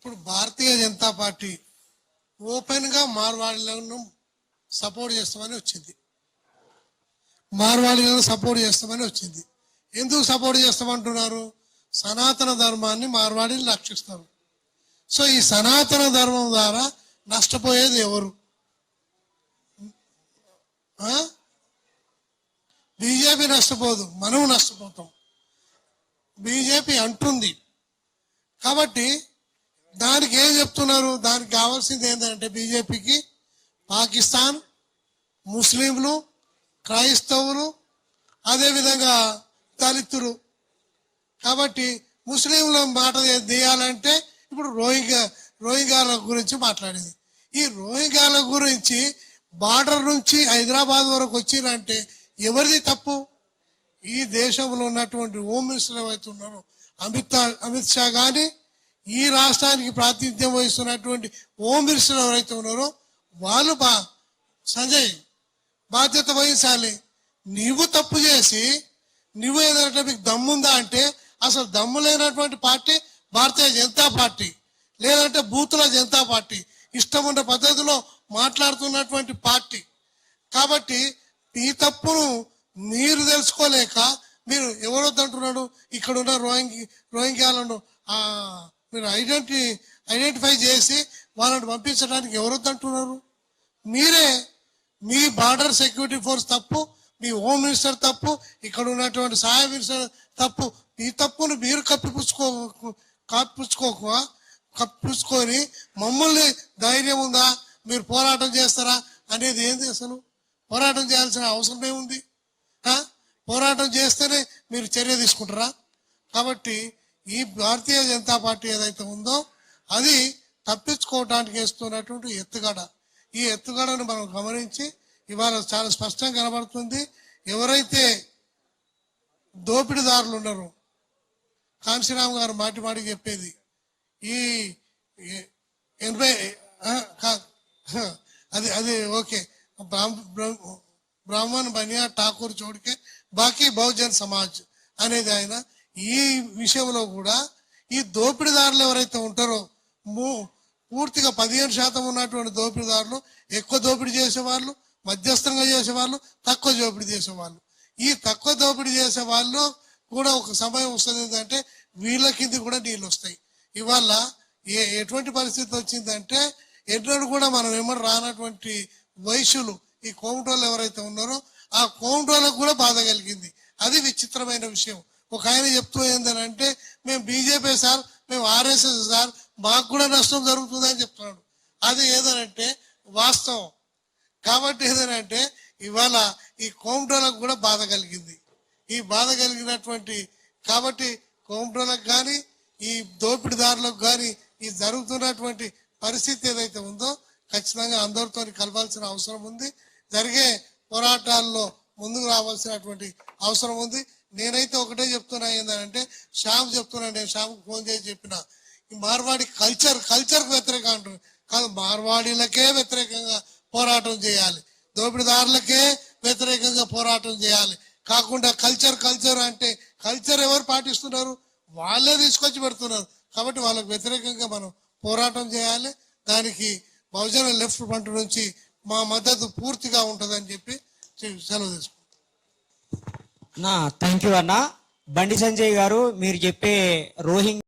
ఇప్పుడు భారతీయ జనతా పార్టీ ఓపెన్గా మార్వాడీలను సపోర్ట్ చేస్తామని వచ్చింది. మార్వాడీలను సపోర్ట్ చేస్తామని వచ్చింది. ఎందుకు సపోర్ట్ చేస్తామంటున్నారు? సనాతన ధర్మాన్ని మార్వాడీలు రక్షిస్తారు. సో ఈ సనాతన ధర్మం ద్వారా నష్టపోయేది ఎవరు? బీజేపీ నష్టపోదు మనం నష్టపోతాం. బీజేపీ అంటుంది. కాబట్టి దానికి ఏం చెప్తున్నారు? దానికి కావాల్సింది ఏంటంటే బీజేపీకి పాకిస్తాన్ ముస్లింలు క్రైస్తవులు అదేవిధంగా దళితులు. కాబట్టి ముస్లింల మాట తీయాలంటే ఇప్పుడు రోహింగ్యా రోహింగ్యాల గురించి మాట్లాడింది. ఈ రోహింగ్యాల గురించి బార్డర్ నుంచి హైదరాబాద్ వరకు వచ్చిరంటే ఎవరిది తప్పు? ఈ దేశంలో ఉన్నటువంటి హోమ్ మినిస్టర్ ఎవరైతే ఉన్నారో? అమిత్ అమిత్ షా కానీ ఈ రాష్ట్రానికి ప్రాతినిధ్యం వహిస్తున్నటువంటి హోమ్ మినిస్టర్ ఎవరైతే ఉన్నారో వాళ్ళు బా సంజయ్ బాధ్యత వహించాలి. నీవు తప్పు చేసి నువ్వు ఏదైనా మీకు దమ్ముందా అంటే అసలు దమ్ము లేనటువంటి పార్టీ భారతీయ జనతా పార్టీ. లేదంటే బూతుల జనతా పార్టీ. ఇష్టం ఉన్న పద్ధతిలో మాట్లాడుతున్నటువంటి పార్టీ. కాబట్టి ఈ తప్పును మీరు తెలుసుకోలేక మీరు ఎవరొద్దంటున్నాడు ఇక్కడ ఉన్న రోహింగ్ రోహింగ్యాలను ఆ, మీరు ఐడెంటి ఐడెంటిఫై చేసి వాళ్ళని పంపించడానికి ఎవరొద్దంటున్నారు మీరే మీ బార్డర్ సెక్యూరిటీ ఫోర్స్ తప్పు మీ హోమ్ మినిస్టర్ తప్పు ఇక్కడ ఉన్నటువంటి సహాయ మినిస్టర్ తప్పు. ఈ తప్పును మీరు కప్పిపుచ్చుకో కప్పించుకోక కప్పించుకొని మమ్మల్ని ధైర్యం ఉందా? మీరు పోరాటం చేస్తారా? అనేది ఏంది అసలు? పోరాటం చేయాల్సిన అవసరం ఏముంది? పోరాటం చేస్తేనే మీరు చర్య తీసుకుంటారా? కాబట్టి ఈ భారతీయ జనతా పార్టీ ఏదైతే ఉందో అది తప్పించుకోవడానికి వేస్తున్నటువంటి ఎత్తుగడ. ఈ ఎత్తుగడను మనం గమనించి ఇవాళ చాలా స్పష్టంగా కనబడుతుంది. ఎవరైతే దోపిడీదారులు ఉన్నారు కాంశీరామ్ గారు మాటి మాటికి చెప్పేది ఈ ఎనభై అది అది ఓకే. బ్రాహ్మ- బ్రాహ్మణ్ బనియా ఠాకూర్ చోడికే బాకీ బహుజన్ సమాజ్ అనేది ఆయన ఈ విషయంలో కూడా ఈ దోపిడీదారులు ఎవరైతే ఉంటారో మూ- పూర్తిగా పదిహేను శాతం ఉన్నటువంటి దోపిడీదారులు ఎక్కువ దోపిడీ చేసేవాళ్ళు మధ్యస్థంగా చేసేవాళ్ళు తక్కువ దోపిడీ చేసేవాళ్ళు. ఈ తక్కువ దోపిడీ చేసే వాళ్ళు కూడా ఒక సమయం వస్తుంది ఏంటంటే వీళ్ళ కింద కూడా నీళ్ళు వస్తాయి. ఇవాళ ఏ ఎటువంటి పరిస్థితి వచ్చిందంటే ఎన్నడూ కూడా మనం ఏమన్నా రానటువంటి వైశ్యులు ఈ కోమటోళ్ళు ఎవరైతే ఉన్నారో ఆ కోమటోళ్ళకు కూడా బాధ కలిగింది. అది విచిత్రమైన విషయం. ఒక ఆయన చెప్తూ ఏంటంటే మేము బీజేపీ సార్ మేము ఆర్ఎస్ఎస్ సార్ మాకు కూడా నష్టం జరుగుతుందని చెప్తున్నాడు. అది ఏదనంటే వాస్తవం. కాబట్టి ఏదనంటే ఇవాళ ఈ కోమటోళ్ళకు కూడా బాధ కలిగింది. ఈ బాధ కలిగినటువంటి కాబట్టి కోమటోళ్ళకు కానీ ఈ దోపిడీదారులకు కానీ ఈ జరుగుతున్నటువంటి పరిస్థితి ఏదైతే ఉందో ఖచ్చితంగా అందరితో కలవాల్సిన అవసరం ఉంది. జరిగే పోరాటాల్లో ముందుకు రావాల్సినటువంటి అవసరం ఉంది. నేనైతే ఒకటే చెప్తున్నా ఏంటంటే శ్యామ్ చెప్తున్నా నేను శ్యామ్కి ఫోన్ చేసి చెప్పిన ఈ మార్వాడి కల్చర్ కల్చర్కు వ్యతిరేకంగా అంటున్నారు కాదు మార్వాడీలకే వ్యతిరేకంగా పోరాటం చేయాలి. దోపిడీదారులకే వ్యతిరేకంగా పోరాటం చేయాలి. కాకుండా కల్చర్ కల్చర్ అంటే కల్చర్ ఎవరు పాటిస్తున్నారు? వాళ్ళే తీసుకొచ్చి పెడుతున్నారు. కాబట్టి వాళ్ళకు వ్యతిరేకంగా మనం పోరాటం చేయాలి. దానికి బహుజన లెఫ్ట్ ఫ్రంట్ నుంచి మా మద్దతు పూర్తిగా ఉంటుందని చెప్పి సెలవు తీసుకుంటాం థ్యాంక్ యూ అన్న. బండి సంజయ్ గారు మీరు చెప్పే రోహింగ్